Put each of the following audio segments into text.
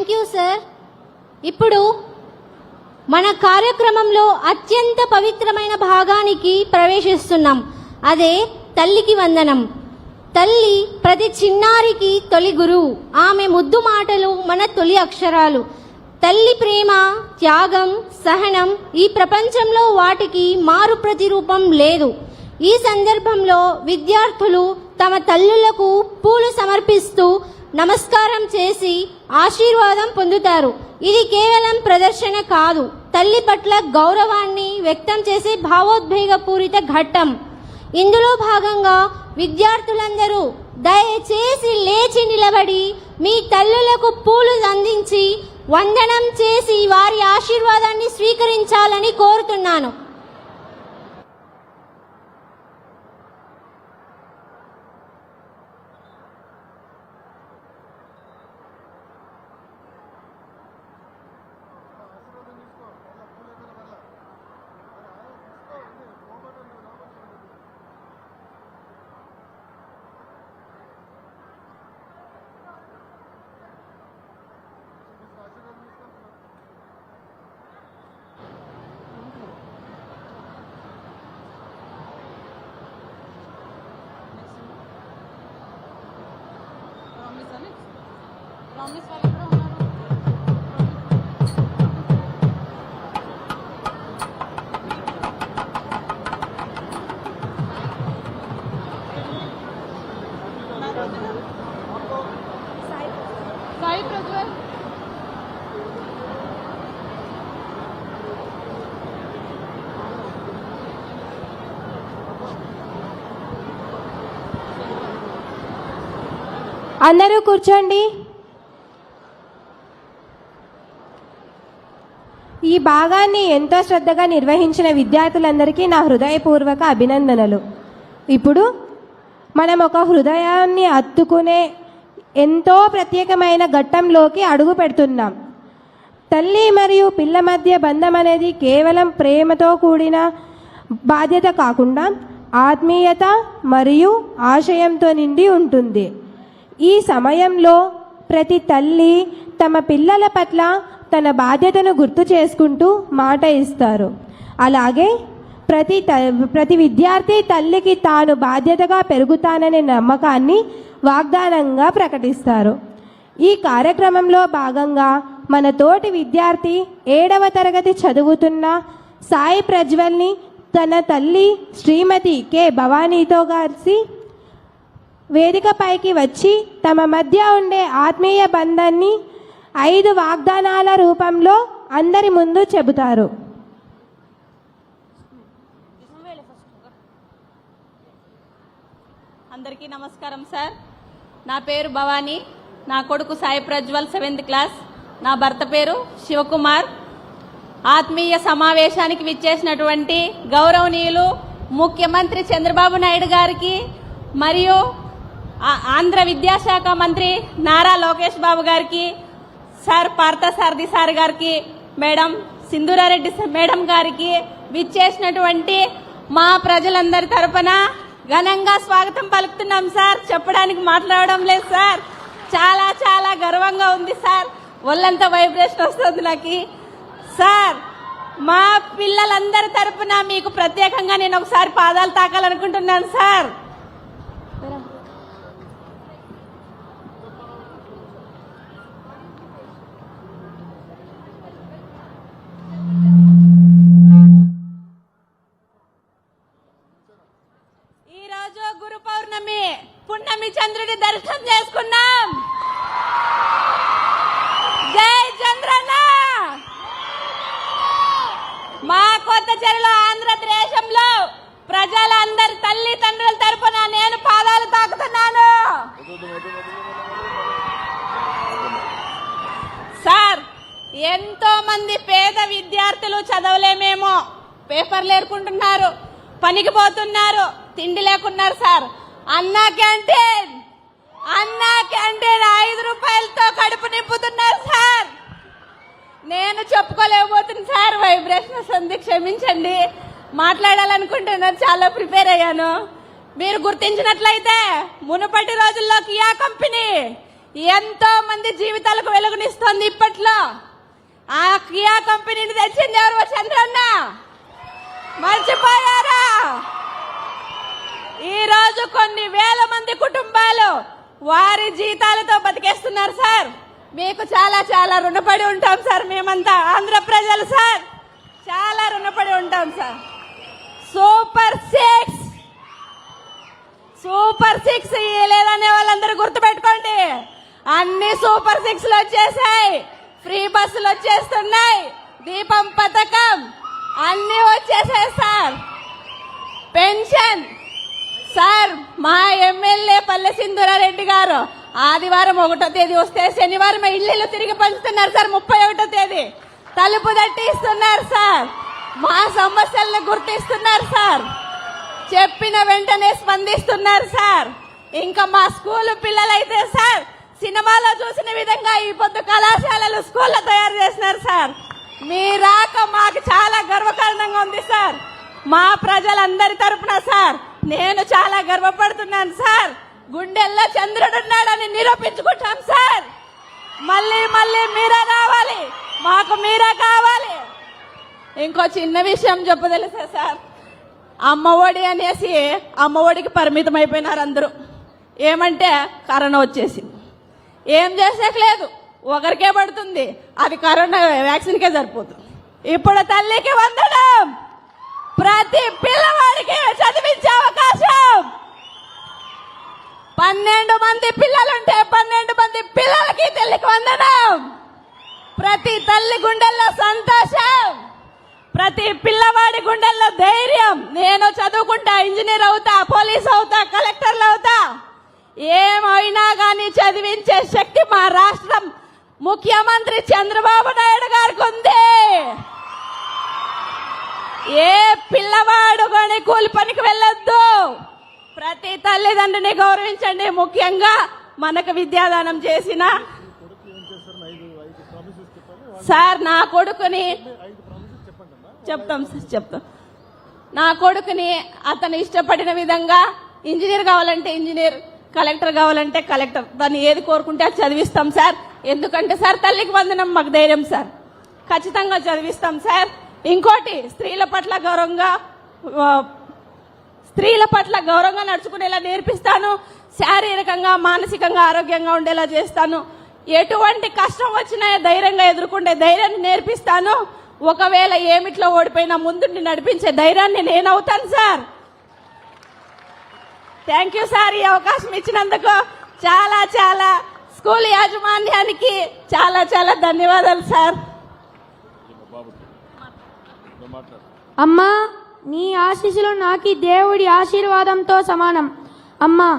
Thank you sir ఇప్పుడు మన కార్యక్రమంలో అత్యంత పవిత్రమైన భాగానికి ప్రవేశిస్తున్నాం. అదే తల్లికి వందనం. తల్లి ప్రతి చిన్నారికి తొలి గురువు ఆమె ముద్దు మాటలు మన తొలి అక్షరాలు. తల్లి ప్రేమ త్యాగం సహనం ఈ ప్రపంచంలో వాటికి మారు ప్రతిరూపం లేదు. ఈ సందర్భంలో విద్యార్థులు తమ తల్లులకు పూలు సమర్పిస్తూ నమస్కారం చేసి ఆశీర్వాదం పొందుతారు. ఇది కేవలం ప్రదర్శన కాదు. తల్లి పట్ల గౌరవాన్ని వ్యక్తం చేసే భావోద్వేగపూరిత ఘట్టం. ఇందులో భాగంగా విద్యార్థులందరూ దయచేసి లేచి నిలబడి మీ తల్లులకు పూలు అందించి వందనం చేసి వారి ఆశీర్వాదాన్ని స్వీకరించాలని కోరుతున్నాను. సాయి ప్రజ్వల్. అందరూ కూర్చోండి. ఈ భాగాన్ని ఎంతో శ్రద్ధగా నిర్వహించిన విద్యార్థులందరికీ నా హృదయపూర్వక అభినందనలు. ఇప్పుడు మనం ఒక హృదయాన్ని అత్తుకునే ఎంతో ప్రత్యేకమైన ఘట్టంలోకి అడుగు పెడుతున్నాం. తల్లి మరియు పిల్ల మధ్య బంధం అనేది కేవలం ప్రేమతో కూడిన బాధ్యత కాకుండా ఆత్మీయత మరియు ఆశయంతో నిండి ఉంటుంది. ఈ సమయంలో ప్రతి తల్లి తమ పిల్లల పట్ల తన బాధ్యతను గుర్తు చేసుకుంటూ మాట ఇస్తారు. అలాగే ప్రతి త- ప్రతి విద్యార్థి తల్లికి తాను బాధ్యతగా పెరుగుతాననే నమ్మకాన్ని వాగ్దానంగా ప్రకటిస్తారు. ఈ కార్యక్రమంలో భాగంగా మన తోటి విద్యార్థి ఏడవ తరగతి చదువుతున్న సాయి ప్రజ్వల్ని తన తల్లి శ్రీమతి కె భవానీతో కలిసి వేదికపైకి వచ్చి తమ మధ్య ఉండే ఆత్మీయ బంధాన్ని ఐదు వాగ్దానాల రూపంలో అందరి ముందు చెబుతారు. అందరికీ నమస్కారం సార్. నా పేరు భవానీ. నా కొడుకు సాయి ప్రజ్వల్ సెవెంత్ క్లాస్. నా భర్త పేరు శివకుమార్. ఆత్మీయ సమావేశానికి విచ్చేసినటువంటి గౌరవనీయులు ముఖ్యమంత్రి చంద్రబాబు నాయుడు గారికి మరియు ఆంధ్ర విద్యాశాఖ మంత్రి నారా లోకేష్ బాబు గారికి సార్ పార్థసారథి సార్ గారికి మేడం సింధూరారెడ్డి మేడం గారికి విచ్చేసినటువంటి మా ప్రజలందరి తరపున ఘనంగా స్వాగతం పలుకుతున్నాం సార్. చెప్పడానికి మాట్లాడడం లేదు సార్. చాలా చాలా గర్వంగా ఉంది సార్. ఒళ్ళంతా వైబ్రేషన్ వస్తుంది నాకు. సార్ మా పిల్లలందరి తరపున మీకు ప్రత్యేకంగా నేను ఒకసారి పాదాలు తాకాలనుకుంటున్నాను సార్. గురు పౌర్ణమి పున్నమి చంద్రుడి దర్శనం చేసుకున్నాం. జై చంద్రన్న! మా కొత్త చెరులో ఆంధ్రదేశంలో ప్రజలందరి తల్లి తండ్రుల తరపున నేను పాదాలు తాకుతున్నాను. సార్ ఎంతో మంది పేద విద్యార్థులు చదవలేమేమో. పేపర్లు ఏరుకుంటున్నారు పనికి పోతున్నారు. తిండి లేకున్నారు sir. Anna canteen! Anna canteen ఐదు రూపాయలతో కడుపు నింపుతున్నారు సార్. నేను చెప్పుకోలేకపోతుంది సార్. వైబ్రేషన్స్ ఉంది క్షమించండి. మాట్లాడాలనుకుంటున్నాను చాలా ప్రిపేర్ అయ్యాను. మీరు గుర్తించినట్లయితే మునుపటి రోజుల్లో కియా కంపెనీ ఎంతో మంది జీవితాలకు వెలుగునిస్తోంది ఇప్పట్లో. ఆ కియా కంపెనీని తెచ్చింది ఎవరు? చంద్రన్న! మర్చిపోయారా? ఈ రోజు కొన్ని వేల మంది కుటుంబాలు వారి జీతాలతో బతికేస్తున్నారు సార్. మీకు చాలా చాలా రుణపడి ఉంటాం సార్. మేమంతా ఆంధ్ర ప్రజలు సార్. చాలా రుణపడి ఉంటాం sir. Super six. Super six లేదనే వాళ్ళందరూ గుర్తుపెట్టుకోండి. అన్ని సూపర్ సిక్స్లు వచ్చేసాయి. ఫ్రీ బస్సులు వచ్చేస్తున్నాయి. దీపం పథకం అన్ని వచ్చేసాయి సార్. పెన్షన్. సార్ మా ఎమ్మెల్యే పల్లె సింధురారెడ్డి గారు ఆదివారం ఒకటో తేదీ వస్తే శనివారం ఇళ్ళు తిరిగి పంచుతున్నారు సార్ ముప్పై ఒకటో తేదీ. తలుపు తట్టి ఇస్తున్నారు సార్. మా సమస్యలను గుర్తిస్తున్నారు సార్. చెప్పిన వెంటనే స్పందిస్తున్నారు సార్. ఇంకా మా స్కూల్ పిల్లలైతే సార్ సినిమాలో చూసిన విధంగా ఈ పొద్దు కళాశాలలు స్కూల్లో తయారు చేసినారు సార్. మీ రాక మాకు చాలా గర్వకారణంగా ఉంది సార్. మా ప్రజలందరి తరపున సార్ నేను చాలా గర్వపడుతున్నాను సార్. గుండెల్లో చంద్రుడు ఉన్నాడని నిరూపించుకుంటాం సార్. మళ్ళీ మళ్ళీ మీరే రావాలి. మాకు మీరే కావాలి. ఇంకో చిన్న విషయం చెప్పదలుసా సార్? అమ్మఒడి అనేసి అమ్మఒడికి పరిమితం అయిపోయినారు అందరూ. ఏమంటే కరోనా వచ్చేసింది. ఏం చేసేకలేదు ఒకరికే పడుతుంది. అది కరోనా వ్యాక్సిన్కే సరిపోతుంది ఇప్పుడు తల్లికి వందడం ప్రతి పిల్లవాడికి చదివించే అవకాశం పన్నెండు మంది పిల్లలుంటే పన్నెండు మంది పిల్లలకి తల్లికి వందనం. ప్రతి తల్లి గుండెల్లో సంతోషం. ప్రతి పిల్లవాడి గుండెల్లో ధైర్యం. నేను చదువుకుంటా ఇంజనీర్ అవుతా పోలీస్ అవుతా కలెక్టర్లు అవుతా. ఏమైనా కానీ చదివించే శక్తి మా రాష్ట్రం ముఖ్యమంత్రి చంద్రబాబు నాయుడు గారికి ఉంది. ఏ పిల్లవాడు కానీ కూలి పనికి వెళ్ళొద్దు. ప్రతి తల్లిదండ్రిని గౌరవించండి. ముఖ్యంగా మనకు విద్యాదానం చేసిన సార్ నా కొడుకుని చెప్తాం సార్ చెప్తాం. నా కొడుకుని అతను ఇష్టపడిన విధంగా ఇంజనీర్ కావాలంటే ఇంజనీర్ కలెక్టర్ కావాలంటే కలెక్టర్. దాన్ని ఏది కోరుకుంటే అది చదివిస్తాం సార్. ఎందుకంటే సార్ తల్లికి వందనం మాకు ధైర్యం సార్. ఖచ్చితంగా చదివిస్తాం సార్. ఇంకోటి స్త్రీల పట్ల గౌరవంగా స్త్రీల పట్ల గౌరవంగా నడుచుకునేలా నేర్పిస్తాను. శారీరకంగా మానసికంగా ఆరోగ్యంగా ఉండేలా చేస్తాను. ఎటువంటి కష్టం వచ్చినా ధైర్యంగా ఎదుర్కొంటే ధైర్యాన్ని నేర్పిస్తాను. ఒకవేళ ఏమిట్లో ఓడిపోయినా ముందుండి నడిపించే ధైర్యాన్ని నేను అవుతాను సార్. థ్యాంక్ యూ సార్ ఈ అవకాశం ఇచ్చినందుకు. చాలా చాలా స్కూల్ యాజమాన్యానికి చాలా చాలా ధన్యవాదాలు సార్. అమ్మా నీ ఆశీస్సులు నాకు దేవుడి ఆశీర్వాదంతో సమానం. అమ్మా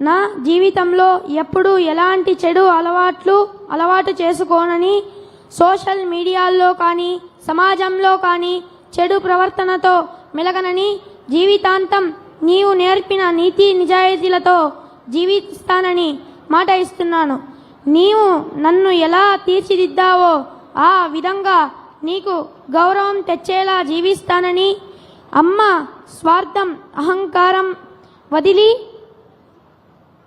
నా జీవితంలో ఎప్పుడూ ఎలాంటి చెడు అలవాట్లు అలవాటు చేసుకోనని సోషల్ మీడియాల్లో కానీ సమాజంలో కానీ చెడు ప్రవర్తనతో మెలగనని జీవితాంతం నీవు నేర్పిన నీతి నిజాయితీలతో జీవిస్తానని మాట ఇస్తున్నాను. నీవు నన్ను ఎలా తీర్చిదిద్దావో ఆ విధంగా నీకు గౌరవం తెచ్చేలా జీవిస్తానని అమ్మ స్వార్థం అహంకారం వదిలి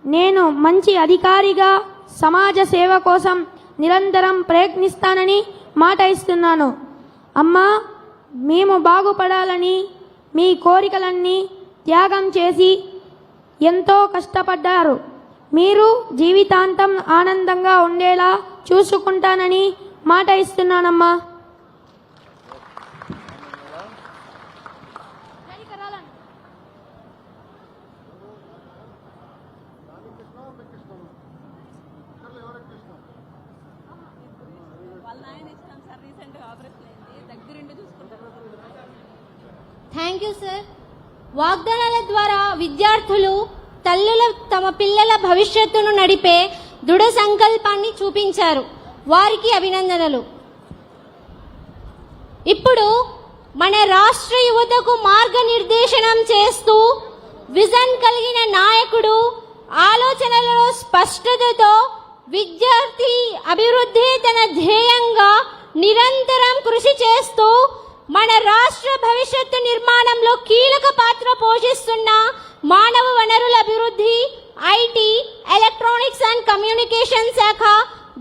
నేను మంచి అధికారిగా సమాజ సేవ కోసం నిరంతరం ప్రయత్నిస్తానని మాట ఇస్తున్నాను. అమ్మా మేము బాగుపడాలని మీ కోరికలన్నీ త్యాగం చేసి ఎంతో కష్టపడ్డారు. మీరు జీవితాంతం ఆనందంగా ఉండేలా చూసుకుంటానని మాట ఇస్తున్నానమ్మా. థ్యాంక్ యూ సార్ వాగ్దానాల ద్వారా విద్యార్థులు తల్లుల తమ పిల్లల భవిష్యత్తును నడిపే దృఢ సంకల్పాన్ని చూపించారు. వారికి అభినందనలు. ఇప్పుడు మన రాష్ట్ర యువతకు మార్గనిర్దేశనం చేస్తూ విజన్ కలిగిన నాయకుడు ఆలోచనలలో స్పష్టతతో విద్యార్థి అభివృద్ధి తన ధ్యేయంగా నిరంతరం కృషి మన రాష్ట్ర భవిష్యత్తు నిర్మాణంలో కీలక పాత్ర పోషిస్తున్న మానవ వనరుల అభివృద్ధి ఐటీ ఎలక్ట్రానిక్స్ అండ్ కమ్యూనికేషన్ శాఖ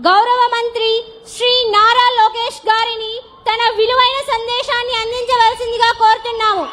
గౌరవ మంత్రి శ్రీ నారా లోకేష్ గారిని తన విలువైన సందేశాన్ని అందించవలసిందిగా కోరుతున్నాము.